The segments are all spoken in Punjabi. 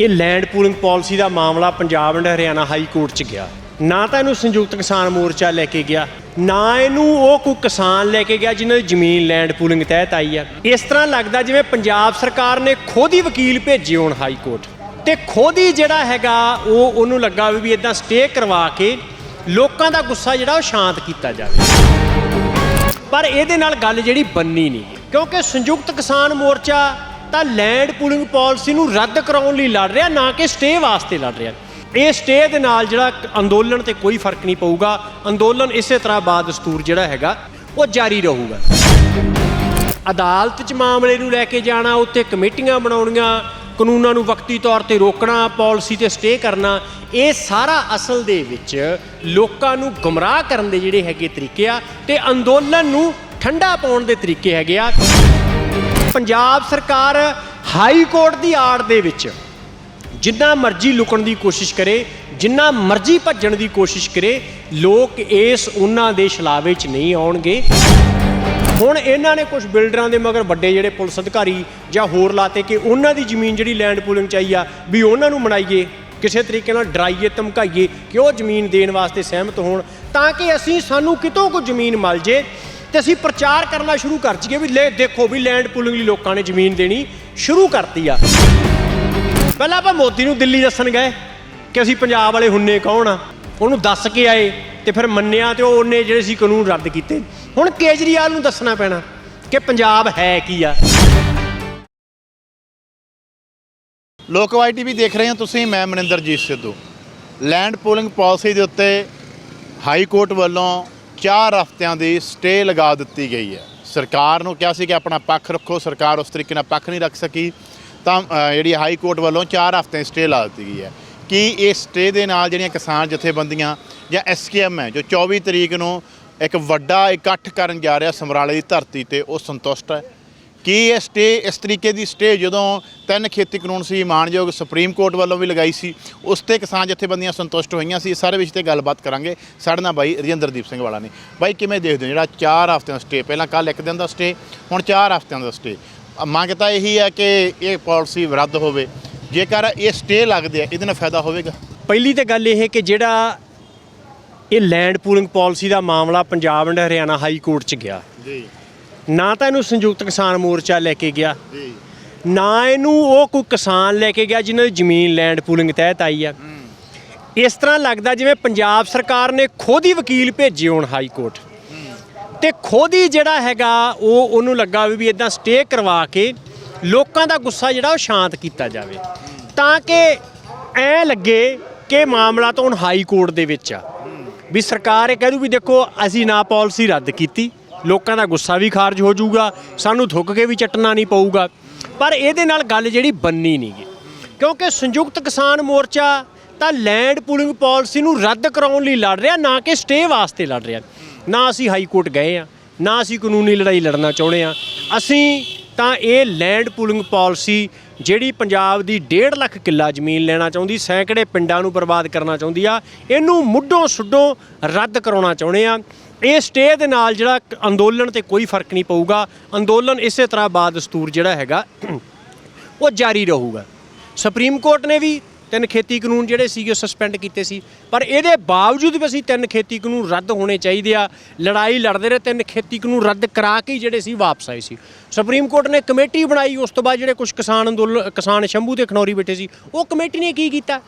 ਇਹ ਲੈਂਡ ਪੂਲਿੰਗ ਪਾਲਿਸੀ ਦਾ ਮਾਮਲਾ Punjab and Haryana High Court 'ਚ ਗਿਆ। ਨਾ ਤਾਂ ਇਹਨੂੰ ਸੰਯੁਕਤ ਕਿਸਾਨ ਮੋਰਚਾ ਲੈ ਕੇ ਗਿਆ, ਨਾ ਇਹਨੂੰ ਉਹ ਕੋਈ ਕਿਸਾਨ ਲੈ ਕੇ ਗਿਆ ਜਿਨ੍ਹਾਂ ਦੀ ਜ਼ਮੀਨ ਲੈਂਡ ਪੂਲਿੰਗ ਤਹਿਤ ਆਈ ਆ। ਇਸ ਤਰ੍ਹਾਂ ਲੱਗਦਾ ਜਿਵੇਂ ਪੰਜਾਬ ਸਰਕਾਰ ਨੇ ਖੁਦ ਹੀ ਵਕੀਲ ਭੇਜੇ ਹੋਣ ਹਾਈ ਕੋਰਟ। ਤੇ ਖੁਦ ਹੀ ਜਿਹੜਾ ਹੈਗਾ, ਉਹ ਉਹਨੂੰ ਲੱਗਾ ਵੀ ਇਦਾਂ ਸਟੇ ਕਰਵਾ ਕੇ ਲੋਕਾਂ ਦਾ ਗੁੱਸਾ ਜਿਹੜਾ ਉਹ ਸ਼ਾਂਤ ਕੀਤਾ ਜਾਵੇ। ਪਰ ਇਹਦੇ ਨਾਲ ਗੱਲ ਜਿਹੜੀ ਬੰਨੀ ਨਹੀਂ, ਕਿਉਂਕਿ ਸੰਯੁਕਤ ਕਿਸਾਨ ਮੋਰਚਾ ਤਾਂ ਲੈਂਡ ਪੂਲਿੰਗ ਪਾਲਿਸੀ ਨੂੰ ਰੱਦ ਕਰਾਉਣ ਲਈ ਲੜ ਰਿਹਾ, ਨਾ ਕਿ ਸਟੇ ਵਾਸਤੇ ਲੜ ਰਿਹਾ। ਇਹ ਸਟੇ ਦੇ ਨਾਲ ਜਿਹੜਾ ਅੰਦੋਲਨ ਤੇ ਕੋਈ ਫ਼ਰਕ ਨਹੀਂ ਪਊਗਾ। ਅੰਦੋਲਨ ਇਸੇ ਤਰ੍ਹਾਂ ਬਾਦ ਦਸਤੂਰ ਜਿਹੜਾ ਹੈਗਾ, ਉਹ ਜਾਰੀ ਰਹੂਗਾ। ਅਦਾਲਤ 'ਚ ਮਾਮਲੇ ਨੂੰ ਲੈ ਕੇ ਜਾਣਾ ਉੱਤੇ ਕਮੇਟੀਆਂ ਬਣਾਉਣੀਆਂ, ਕਾਨੂੰਨਾਂ ਨੂੰ ਵਕਤੀ ਤੌਰ ਤੇ ਰੋਕਣਾ, ਪਾਲਿਸੀ ਤੇ ਸਟੇ ਕਰਨਾ, ਇਹ ਸਾਰਾ ਅਸਲ ਦੇ ਵਿੱਚ ਲੋਕਾਂ ਨੂੰ ਗੁੰਮਰਾਹ ਕਰਨ ਦੇ ਜਿਹੜੇ ਹੈਗੇ ਤਰੀਕੇ ਆ ਤੇ ਅੰਦੋਲਨ ਨੂੰ ਠੰਡਾ ਪਾਉਣ ਦੇ ਤਰੀਕੇ ਹੈਗੇ ਆ। ਪੰਜਾਬ ਸਰਕਾਰ ਹਾਈ ਕੋਰਟ ਦੀ ਆੜ ਦੇ ਵਿੱਚ ਜਿੰਨਾ ਮਰਜ਼ੀ ਲੁਕਣ ਦੀ ਕੋਸ਼ਿਸ਼ ਕਰੇ, ਜਿੰਨਾ ਮਰਜ਼ੀ ਭੱਜਣ ਦੀ ਕੋਸ਼ਿਸ਼ ਕਰੇ, ਲੋਕ ਇਸ ਉਹਨਾਂ ਦੇ ਛਲਾਵੇ 'ਚ ਨਹੀਂ ਆਉਣਗੇ। ਹੁਣ ਇਹਨਾਂ ਨੇ ਕੁਝ ਬਿਲਡਰਾਂ ਦੇ ਮਗਰ ਵੱਡੇ ਜਿਹੜੇ ਪੁਲਿਸ ਅਧਿਕਾਰੀ ਜਾਂ ਹੋਰ ਲਾਤੇ ਕਿ ਉਹਨਾਂ ਦੀ ਜ਼ਮੀਨ ਜਿਹੜੀ ਲੈਂਡ ਪੂਲਿੰਗ ਚਾਹੀ ਆ, ਵੀ ਉਹਨਾਂ ਨੂੰ ਮਨਾਈਏ, ਕਿਸੇ ਤਰੀਕੇ ਨਾਲ ਡਰਾਈਏ, ਧਮਕਾਈਏ ਕਿ ਉਹ ਜ਼ਮੀਨ ਦੇਣ ਵਾਸਤੇ ਸਹਿਮਤ ਹੋਣ, ਤਾਂ ਕਿ ਅਸੀਂ ਸਾਨੂੰ ਕਿਤੋਂ ਕੋ ਜ਼ਮੀਨ ਮਿਲ ਜੇ। ਤੇ ਅਸੀਂ ਪ੍ਰਚਾਰ ਕਰਨਾ ਸ਼ੁਰੂ ਕਰ ਜੀਏ ਵੀ ਲੈ, ਦੇਖੋ ਵੀ ਲੈਂਡ ਪੂਲਿੰਗ ਲਈ ਲੋਕਾਂ ਨੇ ਜ਼ਮੀਨ ਦੇਣੀ ਸ਼ੁਰੂ ਕਰਤੀ ਆ। ਪਹਿਲਾਂ ਆਪਾਂ ਮੋਦੀ ਨੂੰ ਦਿੱਲੀ ਦੱਸਣ ਗਏ ਕਿ ਅਸੀਂ ਪੰਜਾਬ ਵਾਲੇ ਹੁੰਨੇ ਕੌਣ ਆ। ਉਹਨੂੰ ਦੱਸ ਕੇ ਆਏ ਤੇ ਫਿਰ ਮੰਨਿਆ ਤੇ ਉਹ ਉਹਨੇ ਜਿਹੜੇ ਸੀ ਕਾਨੂੰਨ ਰੱਦ ਕੀਤੇ। ਹੁਣ ਕੇਜਰੀਵਾਲ ਨੂੰ ਦੱਸਣਾ ਪੈਣਾ ਕਿ ਪੰਜਾਬ ਹੈ ਕੀ ਆ। ਲੋਕਵਾਈ ਟੀਵੀ ਦੇਖ ਰਹੇ ਹੋ ਤੁਸੀਂ, ਮੈਂ Maninderjit Sidhu. Land pooling policy ਦੇ ਉੱਤੇ ਹਾਈ ਕੋਰਟ ਵੱਲੋਂ 4 ਹਫ਼ਤਿਆਂ ਦੀ ਸਟੇ ਲਗਾ ਦਿੱਤੀ ਗਈ ਹੈ। ਸਰਕਾਰ ਨੂੰ ਕਿਹਾ ਸੀ ਕਿ ਆਪਣਾ ਪੱਖ ਰੱਖੋ, ਸਰਕਾਰ ਉਸ ਤਰੀਕੇ ਨਾਲ ਪੱਖ ਨਹੀਂ ਰੱਖ ਸਕੀ। ਤਾਂ ਜਿਹੜੀ ਹਾਈ ਕੋਰਟ ਵੱਲੋਂ 4 ਹਫ਼ਤਿਆਂ ਦੀ ਸਟੇ ਲਾ ਦਿੱਤੀ ਗਈ ਹੈ। ਕੀ ਇਹ ਸਟੇ ਦੇ ਨਾਲ ਜਿਹੜੀਆਂ ਕਿਸਾਨ ਜਥੇਬੰਦੀਆਂ ਜਾਂ ਐਸਕੇਐਮ ਹੈ, ਜੋ 24 ਤਰੀਕ ਨੂੰ ਇੱਕ ਵੱਡਾ ਇਕੱਠ ਕਰਨ ਜਾ ਰਿਹਾ ਸਮਰਾਲੇ ਦੀ ਧਰਤੀ ਤੇ, ਉਹ ਸੰਤੁਸ਼ਟ ਹੈ? ਕੀ ਇਹ ਸਟੇ ਇਸ ਤਰੀਕੇ ਦੀ ਸਟੇ ਜਦੋਂ ਤਿੰਨ ਖੇਤੀ ਕਾਨੂੰਨ ਸੀ ਮਾਨਯੋਗ ਸੁਪਰੀਮ ਕੋਰਟ ਵੱਲੋਂ ਵੀ ਲਗਾਈ ਸੀ ਉਸ ਤੇ ਕਿਸਾਨ ਜਥੇਬੰਦੀਆਂ ਸੰਤੁਸ਼ਟ ਹੋਈਆਂ ਸੀ ਸਾਰੇ ਵਿਸ਼ੇ ਤੇ ਗੱਲਬਾਤ ਕਰਾਂਗੇ। ਸਾਡੇ ਨਾਲ ਬਾਈ ਰਜਿੰਦਰਦੀਪ ਸਿੰਘ ਵਾਲਾ ਨੇ। ਬਾਈ ਕਿਵੇਂ ਦੇਖਦੇ ਹੋ ਜਿਹੜਾ 4 ਹਫ਼ਤਿਆਂ ਦਾ ਸਟੇ? ਪਹਿਲਾਂ ਕੱਲ ਇੱਕ ਦਿਨ ਦਾ ਸਟੇ ਹੁਣ 4 ਹਫ਼ਤਿਆਂ ਦਾ ਸਟੇ। ਮੰਗ ਤਾਂ ਇਹੀ ਹੈ ਕਿ ਇਹ ਪਾਲਿਸੀ ਰੱਦ ਹੋਵੇ। ਜੇਕਰ ਇਹ ਸਟੇ ਲੱਗਦੇ ਆ ਇਹਦੇ ਨਾਲ ਫਾਇਦਾ ਹੋਵੇਗਾ? ਪਹਿਲੀ ਤੇ ਗੱਲ ਇਹ ਕਿ ਜਿਹੜਾ ਇਹ ਲੈਂਡ ਪੂਲਿੰਗ ਪਾਲਿਸੀ ਦਾ ਮਾਮਲਾ Punjab and Haryana High Court 'ਚ ਗਿਆ। ਜੀ। ਨਾ ਤਾਂ ਇਹਨੂੰ ਸੰਯੁਕਤ ਕਿਸਾਨ ਮੋਰਚਾ ਲੈ ਕੇ ਗਿਆ। ਜੀ। ਨਾ ਇਹਨੂੰ ਉਹ ਕੋਈ ਕਿਸਾਨ ਲੈ ਕੇ ਗਿਆ ਜਿਨ੍ਹਾਂ ਦੀ ਜ਼ਮੀਨ ਲੈਂਡ ਪੂਲਿੰਗ ਤਹਿਤ ਆਈ ਆ। ਇਸ ਤਰ੍ਹਾਂ ਲੱਗਦਾ ਜਿਵੇਂ ਪੰਜਾਬ ਸਰਕਾਰ ਨੇ ਖੁਦ ਹੀ ਵਕੀਲ ਭੇਜੇ ਹੋਣ ਹਾਈ ਕੋਰਟ। ਤੇ ਖੁਦ ਹੀ ਜਿਹੜਾ ਹੈਗਾ ਉਹ ਉਹਨੂੰ ਲੱਗਾ ਵੀ ਵੀ ਇਦਾਂ ਸਟੇ ਕਰਵਾ ਕੇ ਲੋਕਾਂ ਦਾ ਗੁੱਸਾ ਜਿਹੜਾ ਉਹ ਸ਼ਾਂਤ ਕੀਤਾ ਜਾਵੇ। ਤਾਂ ਕਿ ਐ ਲੱਗੇ ਕਿ ਮਾਮਲਾ ਤਾਂ ਹੁਣ ਹਾਈ ਕੋਰਟ ਦੇ ਵਿੱਚ ਆ। ਵੀ ਸਰਕਾਰ ਇਹ ਕਹਿ ਦੂ ਵੀ ਦੇਖੋ ਅਸੀਂ ਨਾ ਪਾਲਿਸੀ ਰੱਦ ਕੀਤੀ। ਲੋਕਾਂ ਦਾ ਗੁੱਸਾ ਵੀ ਖਾਰਜ ਹੋ ਜਾਊਗਾ, ਸਾਨੂੰ ਥੁੱਕ ਕੇ ਵੀ ਚੱਟਣਾ ਨਹੀਂ ਪਊਗਾ। ਪਰ ਇਹਦੇ ਨਾਲ ਗੱਲ ਜਿਹੜੀ ਬੰਨੀ ਨਹੀਂ ਗੀ। ਕਿਉਂਕਿ ਸੰਯੁਕਤ ਕਿਸਾਨ ਮੋਰਚਾ ਤਾਂ ਲੈਂਡ ਪੂਲਿੰਗ ਪਾਲਿਸੀ ਨੂੰ ਰੱਦ ਕਰਾਉਣ ਲਈ ਲੜ ਰਿਹਾ, ਨਾ ਕਿ ਸਟੇ ਵਾਸਤੇ ਲੜ ਰਿਹਾ। ਨਾ ਅਸੀਂ ਹਾਈ ਕੋਰਟ ਗਏ ਆ, ਨਾ ਅਸੀਂ ਕਾਨੂੰਨੀ ਲੜਾਈ ਲੜਨਾ ਚਾਹੁੰਦੇ ਆ। ਅਸੀਂ ਤਾਂ ਇਹ ਲੈਂਡ ਪੂਲਿੰਗ ਪਾਲਿਸੀ ਜਿਹੜੀ ਪੰਜਾਬ ਦੀ 1.5 ਲੱਖ ਕਿੱਲਾ ਜ਼ਮੀਨ ਲੈਣਾ ਚਾਹੁੰਦੀ, ਸੈਂਕੜੇ ਪਿੰਡਾਂ ਨੂੰ ਬਰਬਾਦ ਕਰਨਾ ਚਾਹੁੰਦੀ ਆ, ਇਹਨੂੰ ਮੁੱਢੋਂ ਸੁੱਡੋਂ ਰੱਦ ਕਰਾਉਣਾ ਚਾਹੁੰਦੇ ਆ। ਇਹ ਸਟੇ ਦੇ ਨਾਲ ਜਿਹੜਾ ਅੰਦੋਲਨ ਤੇ ਕੋਈ ਫ਼ਰਕ ਨਹੀਂ ਪਊਗਾ। ਅੰਦੋਲਨ ਇਸੇ ਤਰ੍ਹਾਂ ਬਾਦ ਦਸਤੂਰ ਜਿਹੜਾ ਹੈਗਾ, ਉਹ ਜਾਰੀ ਰਹੂਗਾ। ਸੁਪਰੀਮ ਕੋਰਟ ਨੇ ਵੀ ਤਿੰਨ ਖੇਤੀ ਕਾਨੂੰਨ ਜਿਹੜੇ ਸੀਗੇ, ਉਹ ਸਸਪੈਂਡ ਕੀਤੇ ਸੀ। ਪਰ ਇਹਦੇ ਬਾਵਜੂਦ ਵੀ ਅਸੀਂ ਤਿੰਨ ਖੇਤੀ ਕਾਨੂੰਨ ਰੱਦ ਹੋਣੇ ਚਾਹੀਦੇ ਆ। ਲੜਾਈ ਲੜਦੇ ਰਹੇ, ਤਿੰਨ ਖੇਤੀ ਕਾਨੂੰਨ ਰੱਦ ਕਰਾ ਕੇ ਹੀ ਜਿਹੜੇ ਸੀ, ਵਾਪਸ ਆਏ ਸੀ। ਸੁਪਰੀਮ ਕੋਰਟ ਨੇ ਕਮੇਟੀ ਬਣਾਈ, ਉਸ ਤੋਂ ਬਾਅਦ ਜਿਹੜੇ ਕੁਝ ਕਿਸਾਨ ਅੰਦੋਲਨ, ਕਿਸਾਨ ਸ਼ੰਭੂ ਤੇ ਖਨੌਰੀ ਬੈਠੇ ਸੀ, ਉਹ ਕਮੇਟੀ ਨੇ ਕੀ ਕੀਤਾ?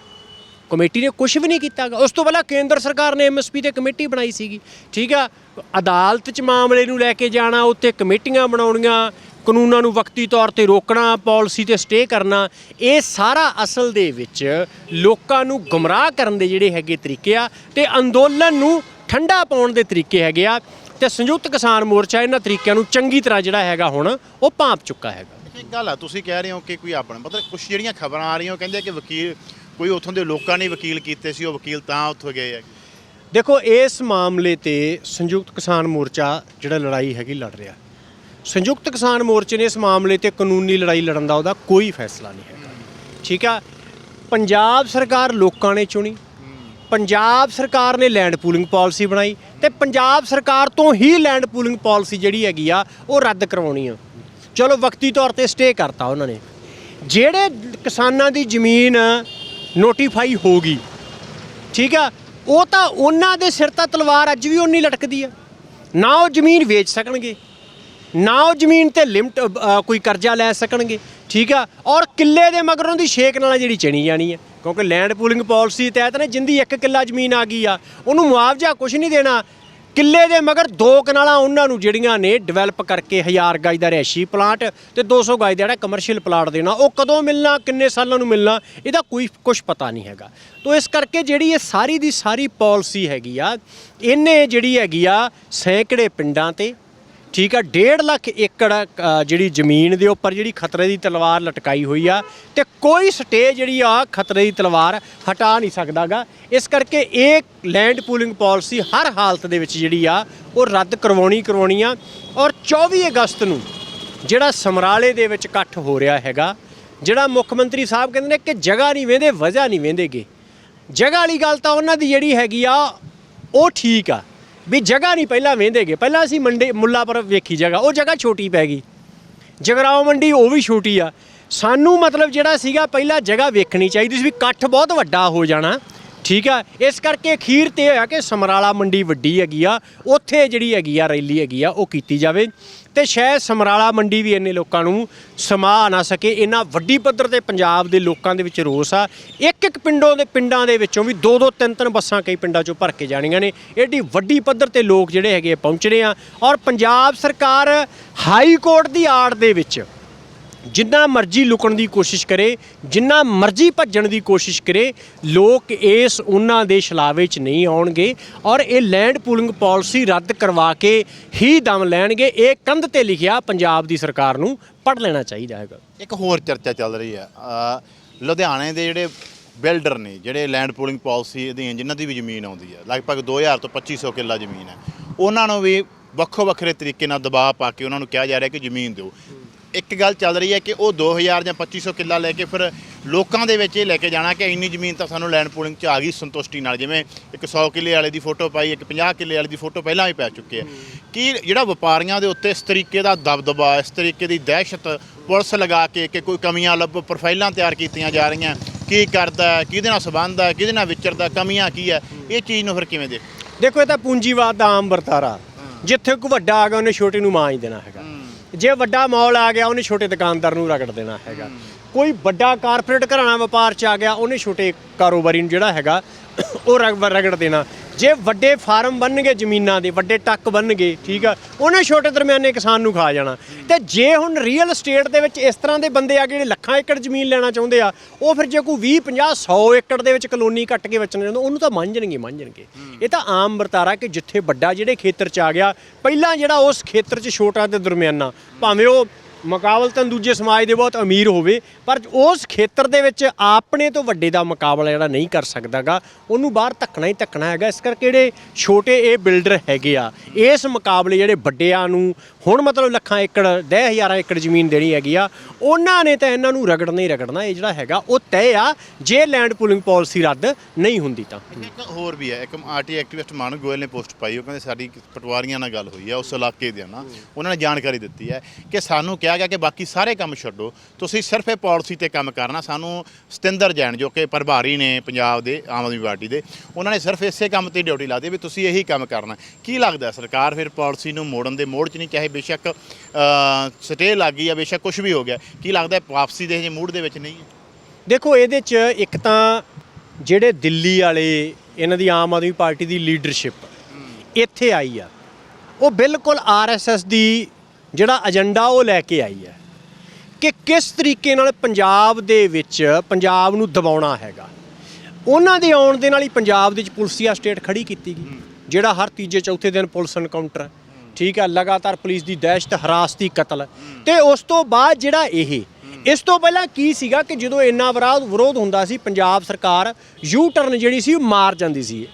ਕਮੇਟੀ ਨੇ ਕੁਝ ਵੀ ਨਹੀਂ ਕੀਤਾ ਗਾ। ਉਸ ਤੋਂ ਪਹਿਲਾਂ ਕੇਂਦਰ ਸਰਕਾਰ ਨੇ ਐਮਐਸਪੀ ਤੇ ਕਮੇਟੀ ਬਣਾਈ ਸੀਗੀ। ਠੀਕ ਆ? ਅਦਾਲਤ 'ਚ ਮਾਮਲੇ ਨੂੰ ਲੈ ਕੇ ਜਾਣਾ, ਉੱਥੇ ਕਮੇਟੀਆਂ ਬਣਾਉਣੀਆਂ, ਕਾਨੂੰਨਾਂ ਨੂੰ ਵਕਤੀ ਤੌਰ ਤੇ ਰੋਕਣਾ, ਪਾਲਿਸੀ ਤੇ ਸਟੇ ਕਰਨਾ, ਇਹ ਸਾਰਾ ਅਸਲ ਦੇ ਵਿੱਚ ਲੋਕਾਂ ਨੂੰ ਗੁੰਮਰਾਹ ਕਰਨ ਦੇ ਜਿਹੜੇ ਹੈਗੇ ਤਰੀਕੇ ਆ ਤੇ ਅੰਦੋਲਨ ਨੂੰ ਠੰਡਾ ਪਾਉਣ ਦੇ ਤਰੀਕੇ ਹੈਗੇ ਆ ਤੇ ਸੰਯੁਕਤ ਕਿਸਾਨ ਮੋਰਚਾ ਇਹਨਾਂ ਤਰੀਕਿਆਂ ਨੂੰ ਚੰਗੀ ਤਰ੍ਹਾਂ ਜਿਹੜਾ ਹੈਗਾ ਹੁਣ ਉਹ ਭਾਂਪ ਚੁੱਕਾ ਹੈਗਾ। ਇੱਕ ਗੱਲ ਆ, ਤੁਸੀਂ ਕਹਿ ਰਹੇ ਹੋ ਕਿ ਕੋਈ ਆਪਣਾ, ਮਤਲਬ ਕੁਝ ਜਿਹੜੀਆਂ ਖਬਰਾਂ ਆ ਰਹੀਆਂ, ਉਹ ਕਹਿੰਦੇ ਆ ਕਿ ਵਕੀਲ ਕੋਈ ਉੱਥੋਂ ਦੇ ਲੋਕਾਂ ਨੇ ਵਕੀਲ ਕੀਤੇ ਸੀ, ਉਹ ਵਕੀਲ ਤਾਂ ਉੱਥੋਂ ਗਏ ਆ। ਦੇਖੋ, ਇਸ ਮਾਮਲੇ ਤੇ ਸੰਯੁਕਤ ਕਿਸਾਨ ਮੋਰਚਾ ਜਿਹੜਾ ਲੜਾਈ ਹੈਗੀ ਲੜ ਰਿਹਾ। ਸੰਯੁਕਤ ਕਿਸਾਨ ਮੋਰਚੇ ਨੇ ਇਸ ਮਾਮਲੇ ਤੇ ਕਾਨੂੰਨੀ ਲੜਾਈ ਲੜਨ ਦਾ ਉਹਦਾ ਕੋਈ ਫੈਸਲਾ ਨਹੀਂ ਹੈਗਾ। ਠੀਕ ਆ? ਪੰਜਾਬ ਸਰਕਾਰ ਲੋਕਾਂ ਨੇ ਚੁਣੀ। ਪੰਜਾਬ ਸਰਕਾਰ ਨੇ ਲੈਂਡ ਪੂਲਿੰਗ ਪਾਲਿਸੀ ਬਣਾਈ ਤੇ ਪੰਜਾਬ ਸਰਕਾਰ ਤੋਂ ਹੀ ਲੈਂਡ ਪੂਲਿੰਗ ਪਾਲਿਸੀ ਜਿਹੜੀ ਹੈਗੀ ਆ, ਉਹ ਰੱਦ ਕਰਵਾਉਣੀ ਆ। ਚਲੋ, ਵਕਤੀ ਤੌਰ ਤੇ ਸਟੇ ਕਰਤਾ ਉਹਨਾਂ ਨੇ। ਜਿਹੜੇ ਕਿਸਾਨਾਂ ਦੀ ਜ਼ਮੀਨ ਨੋਟੀਫਾਈ ਹੋ ਗਈ ਠੀਕ ਆ? ਉਹ ਤਾਂ ਉਹਨਾਂ ਦੇ ਸਿਰ ਤਾਂ ਤਲਵਾਰ ਅੱਜ ਵੀ ਉਨੀ ਲਟਕਦੀ ਆ। ਨਾ ਉਹ ਜ਼ਮੀਨ ਵੇਚ ਸਕਣਗੇ। ਨਾ ਉਹ ਜ਼ਮੀਨ ਤੇ ਲਿਮਟ ਕੋਈ ਕਰਜ਼ਾ ਲੈ ਸਕਣਗੇ। ਠੀਕ ਆ? ਔਰ ਕਿੱਲੇ ਦੇ ਮਗਰੋਂ ਦੀ ਛੇਕ ਨਾਲ ਜਿਹੜੀ ਚਣੀ ਜਾਣੀ ਹੈ ਕਿਉਂਕਿ ਲੈਂਡ ਪੂਲਿੰਗ ਪਾਲਿਸੀ ਤਹਿਤ ਨੇ ਜਿੰਦੀ ਇੱਕ ਕਿੱਲਾ ਜ਼ਮੀਨ ਆ ਗਈ ਆ। ਉਹਨੂੰ ਮੁਆਵਜ਼ਾ ਕੁਝ ਨਹੀਂ ਦੇਣਾ। ਕਿੱਲੇ ਦੇ ਮਗਰ ਦੋ ਕਨਾਲਾਂ ਉਹਨਾਂ ਨੂੰ ਜਿਹੜੀਆਂ ਨੇ ਡਿਵੈਲਪ ਕਰਕੇ 1000 ਗਜ ਦਾ ਰੈਸ਼ੀ ਪਲਾਂਟ ਤੇ 200 ਗਜ ਦਾ ਜਿਹੜਾ ਕਮਰਸ਼ੀਅਲ ਪਲਾਂਟ ਦੇਣਾ ਉਹ ਕਦੋਂ ਮਿਲਣਾ, ਕਿੰਨੇ ਸਾਲਾਂ ਨੂੰ ਮਿਲਣਾ, ਇਹਦਾ ਕੋਈ ਕੁਝ ਪਤਾ ਨਹੀਂ ਹੈਗਾ। ਤੋ ਇਸ ਕਰਕੇ ਜਿਹੜੀ ਇਹ ਸਾਰੀ ਦੀ ਸਾਰੀ ਪਾਲਿਸੀ ਹੈਗੀ ਆ, ਇਹਨੇ ਜਿਹੜੀ ਹੈਗੀ ਆ ਸੈਂਕੜੇ ਪਿੰਡਾਂ ਤੇ ਠੀਕ ਆ 1.5 ਲੱਖ ਏਕੜ ਅ, ਜਿਹੜੀ ਜ਼ਮੀਨ ਦੇ ਉੱਪਰ ਜਿਹੜੀ ਖਤਰੇ ਦੀ ਤਲਵਾਰ ਲਟਕਾਈ ਹੋਈ ਆ ਤੇ ਕੋਈ ਸਟੇ ਜਿਹੜੀ ਆ ਖਤਰੇ ਦੀ ਤਲਵਾਰ ਹਟਾ ਨਹੀਂ ਸਕਦਾਗਾ। ਇਸ ਕਰਕੇ ਇਹ ਲੈਂਡ ਪੂਲਿੰਗ ਪਾਲਿਸੀ ਹਰ ਹਾਲਤ ਦੇ ਵਿੱਚ ਜਿਹੜੀ ਆ ਉਹ ਰੱਦ ਕਰਵਾਉਣੀ ਕਰਵਾਉਣੀ ਆ ਔਰ 24 ਅਗਸਤ ਨੂੰ ਜਿਹੜਾ ਸਮਰਾਲੇ ਦੇ ਵਿੱਚ ਇਕੱਠ ਹੋ ਰਿਹਾ ਹੈਗਾ ਜਿਹੜਾ ਮੁੱਖ ਮੰਤਰੀ ਸਾਹਿਬ ਕਹਿੰਦੇ ਨੇ ਕਿ ਜਗ੍ਹਾ ਨਹੀਂ ਵੇਂਦੇ ਵਜ੍ਹਾ ਨਹੀਂ ਵੇਂਦੇਗੇ। ਜਗ੍ਹਾ ਵਾਲੀ ਗੱਲ ਤਾਂ ਉਹਨਾਂ ਦੀ ਜਿਹੜੀ ਹੈਗੀ ਆ ਉਹ ਠੀਕ ਆ। ਵੀ ਜਗ੍ਹਾ ਨਹੀਂ ਪਹਿਲਾਂ ਵੇਂਦੇਗੇ ਪਹਿਲਾਂ ਅਸੀਂ ਮੰਡੇ ਮੁੱਲਾਪੁਰ ਵੇਖੀ ਜਗ੍ਹਾ, ਉਹ ਜਗ੍ਹਾ ਛੋਟੀ ਪੈ ਗਈ। ਜਗਰਾਓ ਮੰਡੀ ਉਹ ਵੀ ਛੋਟੀ ਆ। ਸਾਨੂੰ ਮਤਲਬ ਜਿਹੜਾ ਸੀਗਾ, ਪਹਿਲਾਂ ਜਗ੍ਹਾ ਵੇਖਣੀ ਚਾਹੀਦੀ ਸੀ ਵੀ ਇਕੱਠ ਬਹੁਤ ਵੱਡਾ ਹੋ ਜਾਣਾ। ਠੀਕ ਆ? ਇਸ ਕਰਕੇ ਅਖੀਰ ਤੇ ਹੋਇਆ ਕਿ ਸਮਰਾਲਾ ਮੰਡੀ ਵੱਡੀ ਹੈਗੀ ਆ, ਉੱਥੇ ਜਿਹੜੀ ਹੈਗੀ ਆ, ਰੈਲੀ ਹੈਗੀ ਆ, ਉਹ ਕੀਤੀ ਜਾਵੇ। ਤੇ ਸ਼ਾਇਦ ਸਮਰਾਲਾ ਮੰਡੀ ਵੀ ਇੰਨੇ ਲੋਕਾਂ ਨੂੰ ਸਮਾ ਨਾ ਸਕੇ, ਇੰਨਾ ਵੱਡੀ ਪੱਧਰ ਤੇ ਪੰਜਾਬ ਦੇ ਲੋਕਾਂ ਦੇ ਵਿੱਚ ਰੋਸ ਆ। ਇੱਕ ਇੱਕ ਪਿੰਡੋਂ ਦੇ ਪਿੰਡਾਂ ਦੇ ਵਿੱਚੋਂ ਵੀ ਦੋ ਦੋ ਤਿੰਨ ਤਿੰਨ ਬੱਸਾਂ ਕਈ ਪਿੰਡਾਂ ਚੋਂ ਭਰ ਕੇ ਜਾਣੀਆਂ ਨੇ। ਏਡੀ ਵੱਡੀ ਪੱਧਰ ਤੇ ਲੋਕ ਜਿਹੜੇ ਹੈਗੇ ਆ, ਪਹੁੰਚਣੇ ਆ। ਔਰ ਪੰਜਾਬ ਸਰਕਾਰ ਹਾਈ ਕੋਰਟ ਦੀ ਆੜ ਦੇ ਵਿੱਚ ਜਿੰਨਾ ਮਰਜ਼ੀ ਲੁਕਣ ਦੀ ਕੋਸ਼ਿਸ਼ ਕਰੇ, ਜਿੰਨਾ ਮਰਜ਼ੀ ਭੱਜਣ ਦੀ ਕੋਸ਼ਿਸ਼ ਕਰੇ, ਲੋਕ ਇਸ ਉਹਨਾਂ ਦੇ ਛਲਾਵੇ 'ਚ ਨਹੀਂ ਆਉਣਗੇ ਔਰ ਇਹ ਲੈਂਡ ਪੂਲਿੰਗ ਪਾਲਿਸੀ ਰੱਦ ਕਰਵਾ ਕੇ ਹੀ ਦਮ ਲੈਣਗੇ। ਇਹ ਕੰਧ ਤੇ ਲਿਖਿਆ ਪੰਜਾਬ ਦੀ ਸਰਕਾਰ ਨੂੰ ਪੜ ਲੈਣਾ ਚਾਹੀਦਾ ਹੈਗਾ। ਇੱਕ ਹੋਰ ਚਰਚਾ ਚੱਲ ਰਹੀ ਹੈ। ਲੁਧਿਆਣੇ ਦੇ ਜਿਹੜੇ ਬਿਲਡਰ ਨੇ, ਜਿਹੜੇ ਲੈਂਡ ਪੂਲਿੰਗ ਪਾਲਿਸੀ ਅਧੀਨ ਜਿਨ੍ਹਾਂ ਦੀ ਵੀ ਜ਼ਮੀਨ ਆਉਂਦੀ ਹੈ, ਲਗਭਗ 2000 ਤੋਂ 2500 ਕਿੱਲਾ ਜ਼ਮੀਨ ਹੈ, ਉਹਨਾਂ ਨੂੰ ਵੀ ਵੱਖੋ ਵੱਖਰੇ ਤਰੀਕੇ ਨਾਲ ਦਬਾਅ ਪਾ ਕੇ ਉਹਨਾਂ ਨੂੰ ਕਿਹਾ ਜਾ ਰਿਹਾ ਕਿ ਜ਼ਮੀਨ ਦਿਓ। ਇੱਕ ਗੱਲ ਚੱਲ ਰਹੀ ਹੈ ਕਿ ਉਹ 2000 ਜਾਂ 2500 ਕਿੱਲਾ ਲੈ ਕੇ ਫਿਰ ਲੋਕਾਂ ਦੇ ਵਿੱਚ ਇਹ ਲੈ ਕੇ ਜਾਣਾ ਕਿ ਇੰਨੀ ਜ਼ਮੀਨ ਤਾਂ ਸਾਨੂੰ ਲੈਂਡ ਪੂਲਿੰਗ 'ਚ ਆ ਗਈ ਸੰਤੁਸ਼ਟੀ ਨਾਲ। ਜਿਵੇਂ ਇੱਕ 100 ਕਿੱਲੇ ਵਾਲੇ ਦੀ ਫੋਟੋ ਪਾਈ ਇੱਕ 50 ਕਿੱਲੇ ਵਾਲੇ ਦੀ ਫੋਟੋ ਪਹਿਲਾਂ ਹੀ ਪੈ ਚੁੱਕੀ ਹੈ। ਕਿ ਜਿਹੜਾ ਵਪਾਰੀਆਂ ਦੇ ਉੱਤੇ ਇਸ ਤਰੀਕੇ ਦਾ ਦਬਦਬਾ ਇਸ ਤਰੀਕੇ ਦੀ ਦਹਿਸ਼ਤ ਪੁਲਿਸ ਲਗਾ ਕੇ ਕਿ ਕੋਈ ਕਮੀਆਂ ਲੱਭ ਪ੍ਰੋਫਾਈਲਾਂ ਤਿਆਰ ਕੀਤੀਆਂ ਜਾ ਰਹੀਆਂ ਕੀ ਕਰਦਾ ਕਿਹਦੇ ਨਾਲ ਸੰਬੰਧ ਹੈ ਕਿਹਦੇ ਨਾਲ ਵਿਚਰਦਾ ਕਮੀਆਂ ਕੀ ਹੈ ਇਹ ਚੀਜ਼ ਨੂੰ ਫਿਰ ਕਿਵੇਂ ਦੇਖ? ਦੇਖੋ ਇਹ ਤਾਂ ਪੂੰਜੀਵਾਦ ਦਾ ਆਮ ਵਰਤਾਰਾ। ਜਿੱਥੇ ਕੋਈ ਵੱਡਾ ਆ ਗਿਆ ਉਹਨੇ ਛੋਟੇ ਨੂੰ ਮਾਂ ਹੀ ਦੇਣਾ ਹੈਗਾ। ਜੇ ਵੱਡਾ ਮੌਲ ਆ ਗਿਆ, ਉਹਨੇ ਛੋਟੇ ਦੁਕਾਨਦਾਰ ਨੂੰ ਰਗੜ ਦੇਣਾ ਹੈਗਾ। ਕੋਈ ਵੱਡਾ ਕਾਰਪੋਰੇਟ ਘਰਾਣਾ ਵਪਾਰ ਚ ਆ ਗਿਆ, ਉਹਨੇ ਛੋਟੇ ਕਾਰੋਬਾਰੀ ਨੂੰ ਜਿਹੜਾ ਹੈਗਾ, ਉਹ ਰਗ- ਰਗੜ ਦੇਣਾ। ਜੇ ਵੱਡੇ ਫਾਰਮ ਬਣਨਗੇ ਜ਼ਮੀਨਾਂ ਦੇ, ਵੱਡੇ ਟੱਕ ਬਣਨਗੇ, ਠੀਕ ਆ, ਉਹਨੇ ਛੋਟੇ ਦਰਮਿਆਨੇ ਕਿਸਾਨ ਨੂੰ ਖਾ ਜਾਣਾ। ਤੇ ਜੇ ਹੁਣ ਰੀਅਲ ਏਸਟੇਟ ਦੇ ਵਿੱਚ ਇਸ ਤਰ੍ਹਾਂ ਦੇ ਬੰਦੇ ਆ ਜਿਹੜੇ ਲੱਖਾਂ ਏਕੜ ਜ਼ਮੀਨ ਲੈਣਾ ਚਾਹੁੰਦੇ ਆ, ਉਹ ਫਿਰ ਜੇ ਕੋਈ 20 50 100 ਏਕੜ ਦੇ ਵਿੱਚ ਕਲੋਨੀ ਕੱਟ ਕੇ ਵੇਚਣਾ ਚਾਹੁੰਦਾ, ਉਹਨੂੰ ਤਾਂ ਮੰਨਣਗੇ ਮੰਨਣਗੇ ਇਹ ਤਾਂ ਆਮ ਵਰਤਾਰਾ ਕਿ ਜਿੱਥੇ ਵੱਡਾ ਜਿਹੜੇ ਖੇਤਰ 'ਚ ਆ ਗਿਆ, ਪਹਿਲਾਂ ਜਿਹੜਾ ਉਸ ਖੇਤਰ 'ਚ ਛੋਟਾ ਤੇ ਦਰਮਿਆਨਾ, ਭਾਵੇਂ ਉਹ ਮੁਕਾਬਲਤਨ ਦੂਜੇ ਸਮਾਜ ਦੇ ਬਹੁਤ ਅਮੀਰ ਹੋਵੇ, ਪਰ ਉਸ ਖੇਤਰ ਦੇ ਵਿੱਚ ਆਪਣੇ ਤੋਂ ਵੱਡੇ ਦਾ ਮੁਕਾਬਲਾ ਜਿਹੜਾ ਨਹੀਂ ਕਰ ਸਕਦਾਗਾ, ਉਹਨੂੰ ਬਾਹਰ ਧੱਕਣਾ ਹੀ ਧੱਕਣਾ ਹੈਗਾ। ਇਸ ਕਰਕੇ ਜਿਹੜੇ ਛੋਟੇ ਇਹ ਬਿਲਡਰ ਹੈਗੇ ਆ, ਇਸ ਮੁਕਾਬਲੇ ਜਿਹੜੇ ਵੱਡਿਆਂ ਨੂੰ ਹੁਣ ਮਤਲਬ ਲੱਖਾਂ ਏਕੜ, ਦਹ ਹਜ਼ਾਰਾਂ ਏਕੜ ਜ਼ਮੀਨ ਦੇਣੀ ਹੈਗੀ ਆ। ਉਹਨਾਂ ਨੇ ਤਾਂ ਇਹਨਾਂ ਨੂੰ ਰਗੜਨਾ ਹੀ ਰਗੜਨਾ, ਇਹ ਜਿਹੜਾ ਹੈਗਾ, ਉਹ ਤੈਅ ਆ, ਜੇ ਲੈਂਡ ਪੂਲਿੰਗ ਪਾਲਿਸੀ ਰੱਦ ਨਹੀਂ ਹੁੰਦੀ ਤਾਂ। ਇੱਕ ਹੋਰ ਵੀ ਹੈ, ਇੱਕ ਆਰਟੀ ਐਕਟਿਵਿਸਟ ਮਾਨੂ ਗੋਇਲ ਨੇ ਪੋਸਟ ਪਾਈ, ਉਹ ਕਹਿੰਦੇ ਸਾਡੀ ਪਟਵਾਰੀਆਂ ਨਾਲ ਗੱਲ ਹੋਈ ਆ, ਉਸ ਇਲਾਕੇ ਦੇ ਨਾਲ। ਉਹਨਾਂ ਨੇ ਜਾਣਕਾਰੀ ਦਿੱਤੀ ਹੈ ਕਿ ਸਾਨੂੰ ਕਿਹਾ ਗਿਆ ਕਿ ਬਾਕੀ ਸਾਰੇ ਕੰਮ ਛੱਡੋ, ਤੁਸੀਂ ਸਿਰਫ ਇਹ ਪਾਲਿਸੀ ਤੇ ਕੰਮ ਕਰਨਾ, ਸਾਨੂੰ ਸਤਿੰਦਰ ਜੈਨ ਜੋ ਕਿ ਪ੍ਰਭਾਰੀ ਨੇ ਪੰਜਾਬ ਦੇ, ਆਮ ਆਦਮੀ ਪਾਰਟੀ ਦੇ, ਉਹਨਾਂ ਨੇ ਸਿਰਫ ਇਸੇ ਕੰਮ ਤੇ ਡਿਊਟੀ ਲਾ ਦਿੱਤੀ ਵੀ ਤੁਸੀਂ ਇਹੀ ਕੰਮ ਕਰਨਾ। ਕੀ ਲੱਗਦਾ ਸਰਕਾਰ ਫਿਰ ਪਾਲਿਸੀ ਨੂੰ ਮੋੜਨ ਦੇ ਮੋੜ 'ਚ ਨਹੀਂ, ਚਾਹੇ ਬੇਸ਼ੱਕ ਸਟੇ ਲੱਗ ਗਈ ਜਾਂ ਬੇਸ਼ੱਕ ਕੁਝ ਵੀ ਹੋ ਗਿਆ। ਕੀ ਲੱਗਦਾ ਵਾਪਸੀ ਦੇ ਜੇ ਮੂਡ ਦੇ ਵਿੱਚ ਨਹੀਂ ਹੈ? ਦੇਖੋ ਇਹਦੇ 'ਚ ਇੱਕ ਤਾਂ ਜਿਹੜੇ ਦਿੱਲੀ ਵਾਲੇ ਇਹਨਾਂ ਦੀ ਆਮ ਆਦਮੀ ਪਾਰਟੀ ਦੀ ਲੀਡਰਸ਼ਿਪ ਇੱਥੇ ਆਈ ਆ। ਉਹ ਬਿਲਕੁਲ ਆਰਐਸਐਸ ਦੀ ਜਿਹੜਾ ਏਜੰਡਾ ਉਹ ਲੈ ਕੇ ਆਈ ਹੈ ਕਿ ਕਿਸ ਤਰੀਕੇ ਨਾਲ ਪੰਜਾਬ ਦੇ ਵਿੱਚ ਪੰਜਾਬ ਨੂੰ ਦਬਾਉਣਾ ਹੈਗਾ। ਉਹਨਾਂ ਦੇ ਆਉਣ ਦੇ ਨਾਲ ਹੀ ਪੰਜਾਬ ਦੇ ਵਿੱਚ ਪੁਲਸੀਆ ਸਟੇਟ ਖੜੀ ਕੀਤੀ ਗਈ ਜਿਹੜਾ ਹਰ ਤੀਜੇ ਚੌਥੇ ਦਿਨ ਪੁਲਿਸ ਐਨਕਾਊਂਟਰ ਠੀਕ ਹੈ ਲਗਾਤਾਰ ਪੁਲਿਸ ਦੀ ਦਹਿਸ਼ਤ ਹਰਾਸਤੀ ਕਤਲ। ਤੇ ਉਸ ਤੋਂ ਬਾਅਦ ਜਿਹੜਾ ਇਹ, ਇਸ ਤੋਂ ਪਹਿਲਾਂ ਕੀ ਸੀਗਾ ਕਿ ਜਦੋਂ ਇੰਨਾ ਵਿਰਾਧ ਵਿਰੋਧ ਹੁੰਦਾ ਸੀ, ਪੰਜਾਬ ਸਰਕਾਰ ਯੂ ਟਰਨ ਜਿਹੜੀ ਸੀ, ਉਹ ਮਾਰ ਜਾਂਦੀ ਸੀ।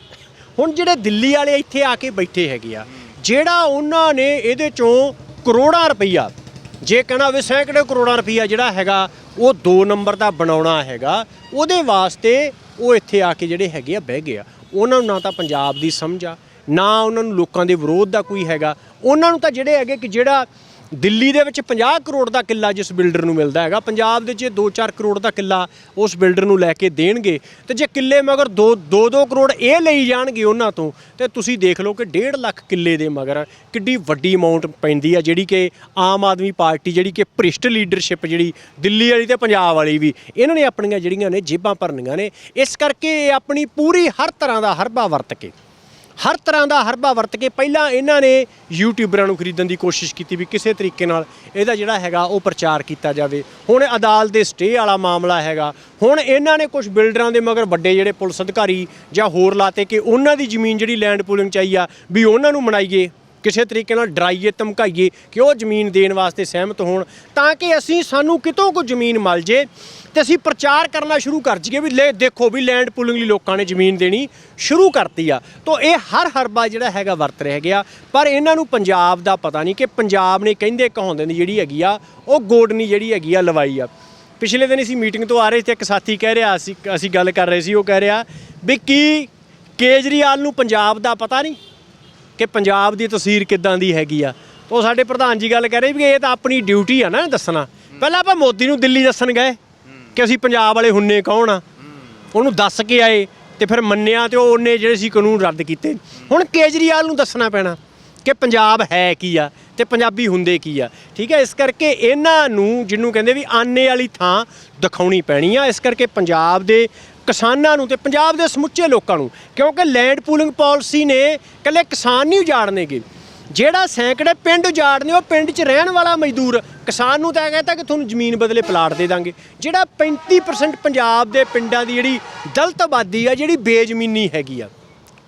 ਹੁਣ ਜਿਹੜੇ ਦਿੱਲੀ ਵਾਲੇ ਇੱਥੇ ਆ ਕੇ ਬੈਠੇ ਹੈਗੇ ਆ, ਜਿਹੜਾ ਉਹਨਾਂ ਨੇ ਇਹਦੇ ਚੋਂ ਕਰੋੜਾਂ ਰੁਪਈਆ, ਜੇ ਕਹਿਣਾ ਵੀ ਸੈਂਕੜੇ ਕਰੋੜਾਂ ਰੁਪਈਆ ਜਿਹੜਾ ਹੈਗਾ, ਉਹ 2 ਨੰਬਰ ਦਾ ਬਣਾਉਣਾ ਹੈਗਾ, ਉਹਦੇ ਵਾਸਤੇ ਉਹ ਇੱਥੇ ਆ ਕੇ ਜਿਹੜੇ ਹੈਗੇ ਆ, ਬਹਿ ਗਏ ਆ। ਉਹਨਾਂ ਨੂੰ ਨਾ ਤਾਂ ਪੰਜਾਬ ਦੀ ਸਮਝ ਆ ਨਾ ਉਹਨਾਂ ਨੂੰ ਲੋਕਾਂ ਦੇ ਵਿਰੋਧ ਦਾ ਕੋਈ ਹੈਗਾ। ਉਹਨਾਂ ਨੂੰ ਤਾਂ ਜਿਹੜੇ ਹੈਗੇ ਕਿ ਜਿਹੜਾ ਦਿੱਲੀ ਦੇ ਵਿੱਚ 50 ਕਰੋੜ ਦਾ ਕਿੱਲਾ ਜਿਸ ਬਿਲਡਰ ਨੂੰ ਮਿਲਦਾ ਹੈਗਾ, ਪੰਜਾਬ ਦੇ ਜੇ 2-4 ਕਰੋੜ ਦਾ ਕਿੱਲਾ ਉਸ ਬਿਲਡਰ ਨੂੰ ਲੈ ਕੇ ਦੇਣਗੇ। ਤੇ ਜੇ ਕਿੱਲੇ ਮਗਰ 2 2 ਕਰੋੜ ਇਹ ਲਈ ਜਾਣਗੇ ਉਹਨਾਂ ਤੋਂ, ਤੇ ਤੁਸੀਂ ਦੇਖ ਲਓ ਕਿ 1.5 ਲੱਖ ਕਿੱਲੇ ਦੇ ਮਗਰ ਕਿੱਡੀ ਵੱਡੀ ਅਮਾਉਂਟ ਪੈਂਦੀ ਆ, ਜਿਹੜੀ ਕਿ ਆਮ ਆਦਮੀ ਪਾਰਟੀ, ਜਿਹੜੀ ਕਿ ਭ੍ਰਿਸ਼ਟ ਲੀਡਰਸ਼ਿਪ ਜਿਹੜੀ ਦਿੱਲੀ ਵਾਲੀ ਤੇ ਪੰਜਾਬ ਵਾਲੀ ਵੀ, ਇਹਨਾਂ ਨੇ ਆਪਣੀਆਂ ਜਿਹੜੀਆਂ ਨੇ ਜੇਬਾਂ ਭਰਨੀਆਂ ਨੇ। ਇਸ ਕਰਕੇ ਇਹ ਆਪਣੀ ਪੂਰੀ ਹਰ ਤਰ੍ਹਾਂ ਦਾ ਹਰਬਾ ਵਰਤ ਕੇ ਹਰ ਤਰ੍ਹਾਂ ਦਾ ਹਰਬਾ ਵਰਤ ਕੇ ਪਹਿਲਾਂ ਇਹਨਾਂ ਨੇ ਯੂਟਿਊਬਰਾਂ ਨੂੰ ਖਰੀਦਣ ਦੀ ਕੋਸ਼ਿਸ਼ ਕੀਤੀ ਵੀ ਕਿਸੇ ਤਰੀਕੇ ਨਾਲ ਇਹਦਾ ਜਿਹੜਾ ਹੈਗਾ ਉਹ ਪ੍ਰਚਾਰ ਕੀਤਾ ਜਾਵੇ। ਹੁਣ ਅਦਾਲਤ ਦੇ ਸਟੇ ਵਾਲਾ ਮਾਮਲਾ ਹੈਗਾ। ਹੁਣ ਇਹਨਾਂ ਨੇ ਕੁਝ ਬਿਲਡਰਾਂ ਦੇ ਮਗਰ ਵੱਡੇ ਜਿਹੜੇ ਪੁਲਿਸ ਅਧਿਕਾਰੀ ਜਾਂ ਹੋਰ ਲਾਤੇ ਕਿ ਉਹਨਾਂ ਦੀ ਜ਼ਮੀਨ ਜਿਹੜੀ ਲੈਂਡ ਪੂਲਿੰਗ 'ਚ ਆਈ ਆ, ਵੀ ਉਹਨਾਂ ਨੂੰ ਮਨਾਈਏ, ਕਿਸੇ ਤਰੀਕੇ ਨਾਲ ਡਰਾਈਏ, ਧਮਕਾਈਏ ਕਿ ਉਹ ਜ਼ਮੀਨ ਦੇਣ ਵਾਸਤੇ ਸਹਿਮਤ ਹੋਣ ਤਾਂ ਕਿ ਅਸੀਂ ਸਾਨੂੰ ਕਿਤੋਂ ਕੋ ਜ਼ਮੀਨ ਮਿਲ ਜੇ। ਤੇ ਅਸੀਂ ਪ੍ਰਚਾਰ ਕਰਨਾ ਸ਼ੁਰੂ ਕਰ ਜੀਏ ਵੀ ਲੈ ਦੇਖੋ ਵੀ ਲੈਂਡ ਪੂਲਿੰਗ ਲਈ ਲੋਕਾਂ ਨੇ ਜ਼ਮੀਨ ਦੇਣੀ ਸ਼ੁਰੂ ਕਰਤੀ ਆ। ਤਾਂ ਇਹ ਹਰ ਹਰਬਾ ਜਿਹੜਾ ਹੈਗਾ ਵਰਤ ਰਹਿ ਗਿਆ ਪਰ ਇਹਨਾਂ ਨੂੰ ਪੰਜਾਬ ਦਾ ਪਤਾ ਨਹੀਂ ਕਿ ਪੰਜਾਬ ਨੇ ਕਹਿੰਦੇ ਕਹਾਉਂਦੇ ਦੀ ਜਿਹੜੀ ਹੈਗੀ ਆ, ਉਹ ਗੋਡਨੀ ਜਿਹੜੀ ਹੈਗੀ ਆ ਲਵਾਈ ਆ। ਪਿਛਲੇ ਦਿਨ ਅਸੀਂ ਮੀਟਿੰਗ ਤੋਂ ਆ ਰਹੇ ਸੀ ਤੇ ਇੱਕ ਸਾਥੀ ਕਹਿ ਰਿਹਾ ਸੀ ਅਸੀਂ ਗੱਲ ਕਰ ਰਹੇ ਸੀ, ਉਹ ਕਹਿ ਰਿਹਾ ਵੀ ਕੀ ਕੇਜਰੀਵਾਲ ਨੂੰ ਪੰਜਾਬ ਦਾ ਪਤਾ ਨਹੀਂ ਕਿ ਪੰਜਾਬ ਦੀ ਤਸਵੀਰ ਕਿੱਦਾਂ ਦੀ ਹੈਗੀ ਆ। ਉਹ ਸਾਡੇ ਪ੍ਰਧਾਨ ਜੀ ਗੱਲ ਕਰ ਰਹੇ ਵੀ ਇਹ ਤਾਂ ਆਪਣੀ ਡਿਊਟੀ ਆ ਨਾ ਦੱਸਣਾ। ਪਹਿਲਾਂ ਆਪਾਂ ਮੋਦੀ ਨੂੰ ਦਿੱਲੀ ਦੱਸਣ ਗਏ। ਕਿ ਅਸੀਂ ਪੰਜਾਬ ਵਾਲੇ ਹੁੰਨੇ ਕੌਣ ਆ? ਉਹਨੂੰ ਦੱਸ ਕੇ ਆਏ ਤੇ ਫਿਰ ਮੰਨਿਆ ਤੇ ਉਹ ਉਹਨੇ ਜਿਹੜੇ ਸੀ ਕਾਨੂੰਨ ਰੱਦ ਕੀਤੇ। ਹੁਣ ਕੇਜਰੀਵਾਲ ਨੂੰ ਦੱਸਣਾ ਪੈਣਾ ਕਿ ਪੰਜਾਬ ਹੈ ਕੀ ਆ ਤੇ ਪੰਜਾਬੀ ਹੁੰਦੇ ਕੀ ਆ। ਠੀਕ ਹੈ ਇਸ ਕਰਕੇ ਇਹਨਾਂ ਨੂੰ ਜਿਹਨੂੰ ਕਹਿੰਦੇ ਵੀ ਆਨੇ ਵਾਲੀ ਥਾਂ ਦਿਖਾਉਣੀ ਪੈਣੀ ਆ, ਇਸ ਕਰਕੇ ਪੰਜਾਬ ਦੇ ਕਿਸਾਨਾਂ ਨੂੰ ਤੇ ਪੰਜਾਬ ਦੇ ਸਮੁੱਚੇ ਲੋਕਾਂ ਨੂੰ, ਕਿਉਂਕਿ ਲੈਂਡ ਪੂਲਿੰਗ ਪਾਲਿਸੀ ਨੇ ਇਕੱਲੇ ਕਿਸਾਨ ਨਹੀਂ ਉਜਾੜਨੇਗੇ। ਜਿਹੜਾ ਸੈਂਕੜੇ ਪਿੰਡ ਉਜਾੜਨੇ, ਉਹ ਪਿੰਡ 'ਚ ਰਹਿਣ ਵਾਲਾ ਮਜ਼ਦੂਰ, ਕਿਸਾਨ ਨੂੰ ਤਾਂ ਇਹ ਕਹਿੰਦਾ ਕਿ ਤੁਹਾਨੂੰ ਜ਼ਮੀਨ ਬਦਲੇ ਪਲਾਟ ਦੇ ਦਾਂਗੇ। ਜਿਹੜਾ 35% ਪੰਜਾਬ ਦੇ ਪਿੰਡਾਂ ਦੀ ਜਿਹੜੀ ਦਲਤ ਆਬਾਦੀ ਆ, ਜਿਹੜੀ ਬੇਜ਼ਮੀਨੀ ਹੈਗੀ ਆ,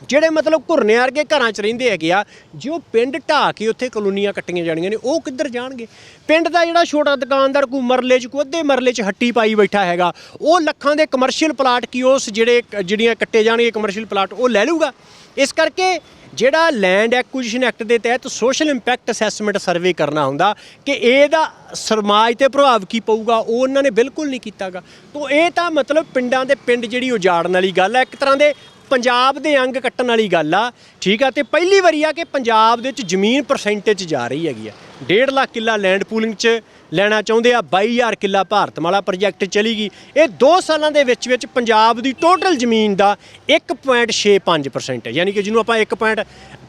ਜਿਹੜੇ ਮਤਲਬ ਘੁਰਨੇ ਵਰਗੇ ਘਰਾਂ 'ਚ ਰਹਿੰਦੇ ਹੈਗੇ ਆ, ਜੇ ਉਹ ਪਿੰਡ ਢਾਹ ਕੇ ਉੱਥੇ ਕਲੋਨੀਆਂ ਕੱਟੀਆਂ ਜਾਣੀਆਂ ਨੇ, ਉਹ ਕਿੱਧਰ ਜਾਣਗੇ? ਪਿੰਡ ਦਾ ਜਿਹੜਾ ਛੋਟਾ ਦੁਕਾਨਦਾਰ ਕੋਈ ਮਰਲੇ 'ਚ, ਕੋਈ ਅੱਧੇ ਮਰਲੇ 'ਚ ਹੱਟੀ ਪਾਈ ਬੈਠਾ ਹੈਗਾ, ਉਹ ਲੱਖਾਂ ਦੇ ਕਮਰਸ਼ੀਅਲ ਪਲਾਟ ਕੀ ਉਸ ਜਿਹੜੇ, ਜਿਹੜੀਆਂ ਕੱਟੇ ਜਾਣਗੇ ਕਮਰਸ਼ੀਅਲ ਪਲਾਟ ਉਹ ਲੈ ਲੂਗਾ ਇਸ ਕਰਕੇ ਜਿਹੜਾ ਲੈਂਡ ਐਕੁਜੀਸ਼ਨ ਐਕਟ ਦੇ ਤਹਿਤ ਸੋਸ਼ਲ ਇੰਪੈਕਟ ਅਸੈਸਮੈਂਟ ਸਰਵੇ ਕਰਨਾ ਹੁੰਦਾ, ਕਿ ਇਹਦਾ ਸਮਾਜ ਤੇ ਪ੍ਰਭਾਵ ਕੀ ਪਊਗਾ, ਉਹ ਉਹਨਾਂ ਨੇ ਬਿਲਕੁਲ ਨਹੀਂ ਕੀਤਾਗਾ। ਤੋਂ ਇਹ ਤਾਂ ਮਤਲਬ ਪਿੰਡਾਂ ਦੇ ਪਿੰਡ ਜਿਹੜੀ ਉਜਾੜਨ ਵਾਲੀ ਗੱਲ ਹੈ ਇੱਕ ਤਰ੍ਹਾਂ ਦੇ ਪੰਜਾਬ ਦੇ ਅੰਗ ਕੱਟਣ ਵਾਲੀ ਗੱਲ ਆ, ਠੀਕ ਆ? ਤੇ ਪਹਿਲੀ ਵਾਰੀ ਆ ਕਿ ਪੰਜਾਬ ਦੇ ਵਿੱਚ ਜ਼ਮੀਨ ਪਰਸੈਂਟੇਜ ਜਾ ਰਹੀ ਹੈਗੀ ਆ। 1.5 ਲੱਖ ਕਿੱਲਾ ਲੈਂਡ ਪੂਲਿੰਗ 'ਚ ਲੈਣਾ ਚਾਹੁੰਦੇ ਆ। 22000 ਕਿੱਲਾ ਭਾਰਤਮਾਲਾ ਪ੍ਰੋਜੈਕਟ ਚਲੀ ਗਈ ਇਹ 2 ਸਾਲਾਂ ਦੇ ਵਿੱਚ ਵਿੱਚ ਪੰਜਾਬ ਦੀ ਟੋਟਲ ਜ਼ਮੀਨ ਦਾ 1.65% ਹੈ। ਯਾਨੀ ਕਿ ਜਿਹਨੂੰ ਆਪਾਂ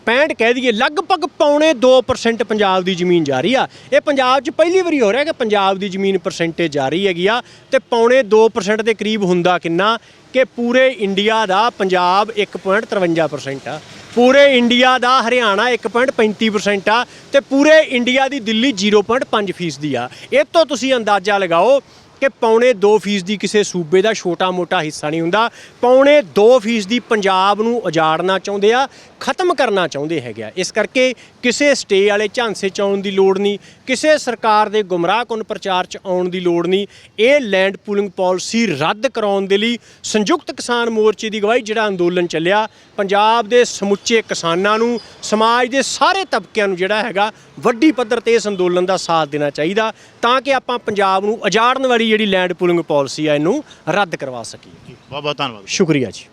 1.65 ਕਹਿ ਦਈਏ, ਲਗਭਗ ਪੌਣੇ 2% ਪੰਜਾਬ ਦੀ ਜ਼ਮੀਨ ਜਾ ਰਹੀ ਆ। ਇਹ ਪੰਜਾਬ 'ਚ ਪਹਿਲੀ ਵਾਰੀ ਹੋ ਰਿਹਾ ਕਿ ਪੰਜਾਬ ਦੀ ਜ਼ਮੀਨ ਪਰਸੈਂਟੇਜ ਜਾ ਰਹੀ ਹੈਗੀ ਆ ਤੇ ਪੌਣੇ 2% ਦੇ ਕਰੀਬ ਹੁੰਦਾ ਕਿੰਨਾ? ਕਿ ਪੂਰੇ ਇੰਡੀਆ ਦਾ ਪੰਜਾਬ 1.53% ਆ। ਪੂਰੇ ਇੰਡੀਆ ਦਾ ਹਰਿਆਣਾ 1.35% ਆ ਤੇ ਪੂਰੇ ਇੰਡੀਆ ਦੀ ਦਿੱਲੀ 0.5% ਫੀਸਦੀ ਆ। ਇਹ ਤੋਂ ਤੁਸੀਂ ਅੰਦਾਜ਼ਾ ਲਗਾਓ ਕਿ ਪੌਣੇ 2 ਫੀਸਦੀ ਕਿਸੇ ਸੂਬੇ ਦਾ ਛੋਟਾ-ਮੋਟਾ ਹਿੱਸਾ ਨਹੀਂ ਹੁੰਦਾ। ਪੌਣੇ 2 ਫੀਸਦੀ ਪੰਜਾਬ ਨੂੰ ਉਜਾੜਨਾ ਚਾਹੁੰਦੇ ਆ, ਖਤਮ ਕਰਨਾ ਚਾਹੁੰਦੇ ਹੈਗੇ ਆ। ਇਸ ਕਰਕੇ ਕਿਸੇ ਸਟੇ ਵਾਲੇ ਝਾਂਸੇ ਚ ਆਉਣ ਦੀ ਲੋੜ ਨਹੀਂ, ਕਿਸੇ ਸਰਕਾਰ ਦੇ ਗੁੰਮਰਾਹਕੁਨ ਪ੍ਰਚਾਰ ਚ ਆਉਣ ਦੀ ਲੋੜ ਨਹੀਂ। ਇਹ ਲੈਂਡ ਪੂਲਿੰਗ ਪਾਲਿਸੀ ਰੱਦ ਕਰਾਉਣ ਦੇ ਲਈ ਸੰਯੁਕਤ ਕਿਸਾਨ ਮੋਰਚੇ ਦੀ ਅਗਵਾਈ ਜਿਹੜਾ ਅੰਦੋਲਨ ਚੱਲਿਆ, ਪੰਜਾਬ ਦੇ ਸਮੁੱਚੇ ਕਿਸਾਨਾਂ ਨੂੰ, ਸਮਾਜ ਦੇ ਸਾਰੇ ਤਬਕਿਆਂ ਨੂੰ ਜਿਹੜਾ ਹੈਗਾ, ਵੱਡੀ ਪੱਧਰ ਤੇ ਇਸ ਅੰਦੋਲਨ ਦਾ ਸਾਥ ਦੇਣਾ ਚਾਹੀਦਾ। ਤਾਂ ਕਿ ਆਪਾਂ ਪੰਜਾਬ ਨੂੰ ਉਜਾੜਨ ਵਾਲੀ ਜਿਹੜੀ ਲੈਂਡ ਪੂਲਿੰਗ ਪਾਲਿਸੀ ਆ ਇਹਨੂੰ ਰੱਦ ਕਰਵਾ ਸਕੀਏ। ਬਹੁਤ ਬਹੁਤ ਧੰਨਵਾਦ। ਸ਼ੁਕਰੀਆ ਜੀ।